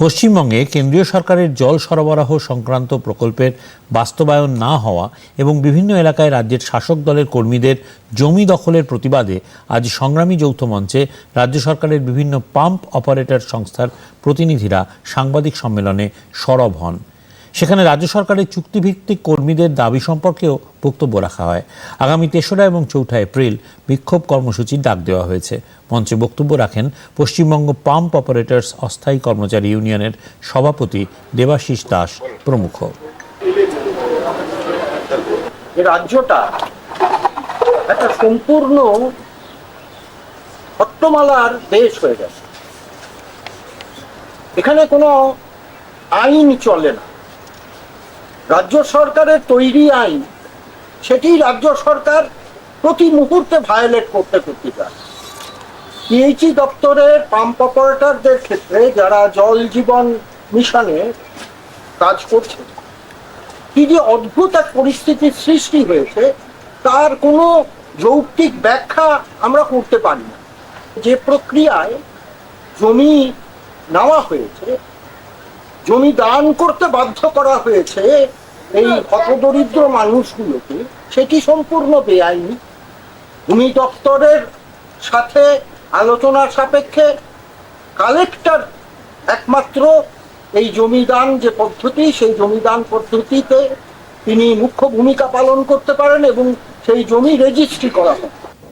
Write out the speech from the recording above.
পশ্চিমবঙ্গে কেন্দ্রীয় সরকারের জল সরবরাহ সংক্রান্ত প্রকল্পের বাস্তবায়ন না হওয়া এবং বিভিন্ন এলাকায় রাজ্যের শাসক দলের কর্মীদের জমি দখলের প্রতিবাদে আজ সংগ্রামী যৌথ মঞ্চে রাজ্য সরকারের বিভিন্ন পাম্প অপারেটর সংস্থার প্রতিনিধিরা সাংবাদিক সম্মেলনে সরব হন। সেখানে রাজ্য সরকারের চুক্তিভিত্তিক কর্মীদের দাবি সম্পর্কেও বক্তব্য রাখা হয়। আগামী তেসরা এবং চৌঠা এপ্রিল বিক্ষোভ কর্মসূচির ডাক দেওয়া হয়েছে। মঞ্চে বক্তব্য রাখেন পশ্চিমবঙ্গ পাম্প অপারেটর্স অস্থায়ী কর্মচারী ইউনিয়নের সভাপতি দেবাশিস দাস প্রমুখ। রাজ্যটা একটা সম্পূর্ণ হট্টমালার দেশ হয়ে গেছে। এখানে কোনো আইন চলে না। রাজ্য সরকারের তৈরি আইন, সেটি রাজ্য সরকার প্রতি মুহূর্তে ভায়োলেট করতে করতে যায় পিএইচি দপ্তরের পাম্প অপারেটরদের ক্ষেত্রে যারা জল জীবন মিশনে কাজ করছে, কি যে অদ্ভুত এক পরিস্থিতির সৃষ্টি হয়েছে, তার কোনো যৌক্তিক ব্যাখ্যা আমরা করতে পারি না। যে প্রক্রিয়ায় জমি নেওয়া হয়েছে জমি দান করতে বাধ্য করা হয়েছে এই হতদরিদ্র মানুষগুলোকে, সেটি সম্পূর্ণ বেআইনি। ভূমি দপ্তরের সাথে আলোচনার সাপেক্ষে কালেক্টর একমাত্র এই জমিদান যে পদ্ধতি, সেই জমিদান পদ্ধতিতে তিনি মুখ্য ভূমিকা পালন করতে পারেন এবং সেই জমি রেজিস্ট্রি করা হয়।